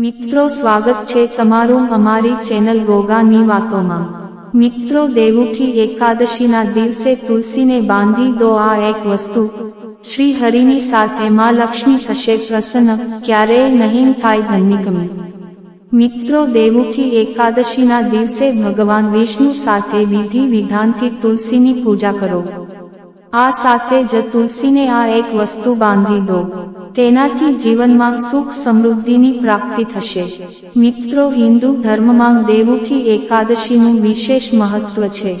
મિત્રો, સ્વાગત છે તમારું અમારી ચેનલ ગોગાની વાતોમાં. મિત્રો દેવુઠી એકાદશીના દિવસે તુલસીને બાંધી દો આ એક વસ્તુ. શ્રી હરિની સાથે માં લક્ષ્મી થશે પ્રસન્ન, ક્યારેય નહીં થાય ધનની કમી મિત્રો દેવુઠી એકાદશીના દિવસે ભગવાન વિષ્ણુ સાથે વિધિ વિધાનથી તુલસીની પૂજા કરો. આ સાથે જ તુલસીને આ એક વસ્તુ બાંધી દો. તેનાથી જીવનમાં સુખ સમૃદ્ધિની પ્રાપ્તિ થશે. મિત્રો, હિન્દુ ધર્મમાં દેવોથી એકાદશીનું વિશેષ મહત્વ છે.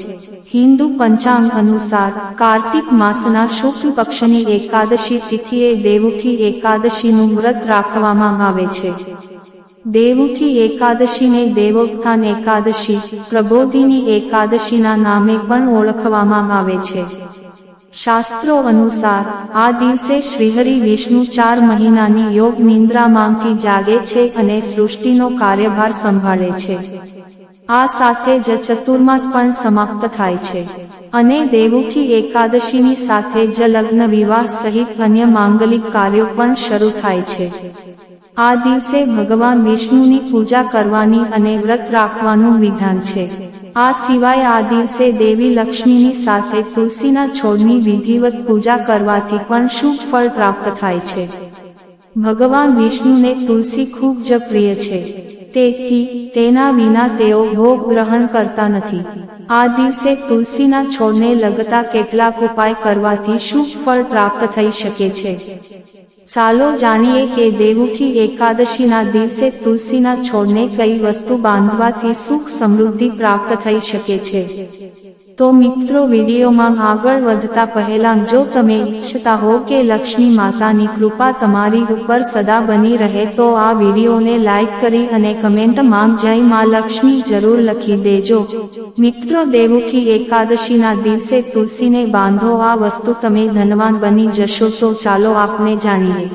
હિન્દુ પંચાંગ અનુસાર કાર્તિક માસના શુક્લ પક્ષની એકાદશી તિથિએ દેવોથી એકાદશીનું વ્રત રાખવામાં આવે છે. દેવુઠી એકાદશીને દેવોત્થાન એકાદશી પ્રબોધિની એકાદશીના નામે પણ ઓળખવામાં આવે છે શાસ્ત્રો અનુસાર આ દિવસે શ્રીહરિ વિષ્ણુ ચાર મહિનાની યોગ નિંદ્રામાંથી જાગે છે અને સૃષ્ટિનો કાર્યભાર સંભાળે છે આ સાથે જ ચતુર્માસ પણ સમાપ્ત થાય છે અને દેવુખી એકાદશીની સાથે જ લગ્ન વિવાહ સહિત અન્ય માંગલિક કાર્યો પણ શરૂ થાય છે આ દિવસે ભગવાન વિષ્ણુની પૂજા કરવાની અને વ્રત રાખવાનું વિધાન છે. આ સિવાય આ દિવસે દેવી લક્ષ્મીની સાથે તુલસીના છોડની વિધિવત પૂજા કરવાથી પણ શુભ ફળ પ્રાપ્ત થાય છે. ભગવાન વિષ્ણુને તુલસી ખૂબ જ પ્રિય છે. તેથી, તેના વિના તેઓ ભોગ ગ્રહણ કરતા નથી. આ દિવસે તુલસીના છોડને લગતા કેટલાક ઉપાય કરવાથી શુભ ફળ પ્રાપ્ત થઈ શકે છે. ચાલો જાણીએ કે દેવુઠી એકાદશીના દિવસે તુલસીના છોડને કઈ વસ્તુ બાંધવાથી સુખ સમૃદ્ધિ પ્રાપ્ત થઈ શકે છે. તો મિત્રો, વિડીયોમાં આગળ વધતા પહેલા જો તમે ઈચ્છતા હો કે લક્ષ્મી માતાની કૃપા તમારી ઉપર સદા બની રહે, તો આ વિડીયોને લાઈક કરી અને કમેન્ટમાં જય માં લક્ષ્મી જરૂર લખી દેજો. મિત્રો દેવુઠી એકાદશીના દિવસે તુલસીને બાંધો, આ વસ્તુ તમે ધનવાન બની જશો તો ચાલો આપને જાણીએ.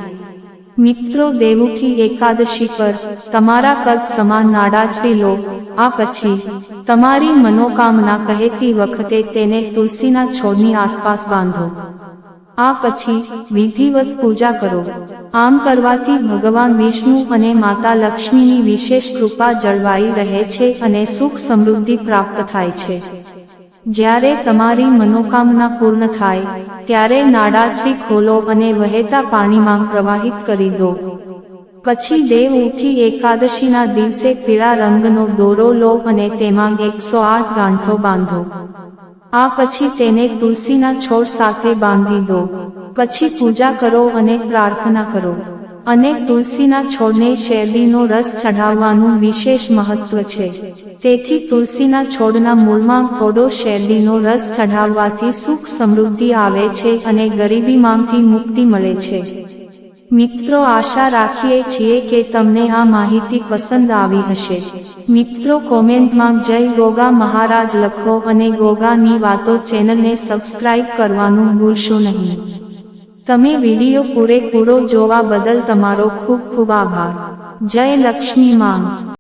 મિત્રો દેવુઠી એકાદશી પર તમારા કદ સમાન નાડાજવી લો. આ પછી, તમારી મનોકામના કહેતી વખતે તેને તુલસીના છોડની આસપાસ બાંધો. આ પછી વિધિવત પૂજા કરો. આમ કરવાથી ભગવાન વિષ્ણુ અને માતા લક્ષ્મીની વિશેષ કૃપા જળવાઈ રહે છે અને સુખ સમૃદ્ધિ પ્રાપ્ત થાય છે. જ્યારે તમારી મનોકામના પૂર્ણ થાય, ત્યારે નાડાથી ખોલો અને વહેતા પાણીમાં પ્રવાહિત કરી દો. પછી દેવ ઉઠી એકાદશીના દિવસે પીળા રંગનો દોરો લો અને તેમાં એકસો આઠ ગાંઠો બાંધો. આ પછી તેને તુલસીના છોડ સાથે બાંધી દો. પછી પૂજા કરો અને પ્રાર્થના કરો. અને તુલસીના છોડને શેરડીનો રસ ચઢાવવાનું વિશેષ મહત્વ છે. તેથી તુલસીના છોડના મૂળમાં થોડો શેરડીનો રસ ચઢાવવાથી સુખ સમૃદ્ધિ આવે છે અને ગરીબીમાંથી મુક્તિ મળે છે. મિત્રો, આશા રાખીએ છીએ કે તમને આ માહિતી પસંદ આવી હશે. મિત્રો, કોમેન્ટમાં જય ગોગા મહારાજ લખો અને ગોગાની વાતો ચેનલને સબસ્ક્રાઇબ કરવાનું ભૂલશો નહીં. તમે વીડિયો પૂરેપૂરો જોવા બદલ તમારો ખૂબ ખૂબ આભાર. જય લક્ષ્મી માં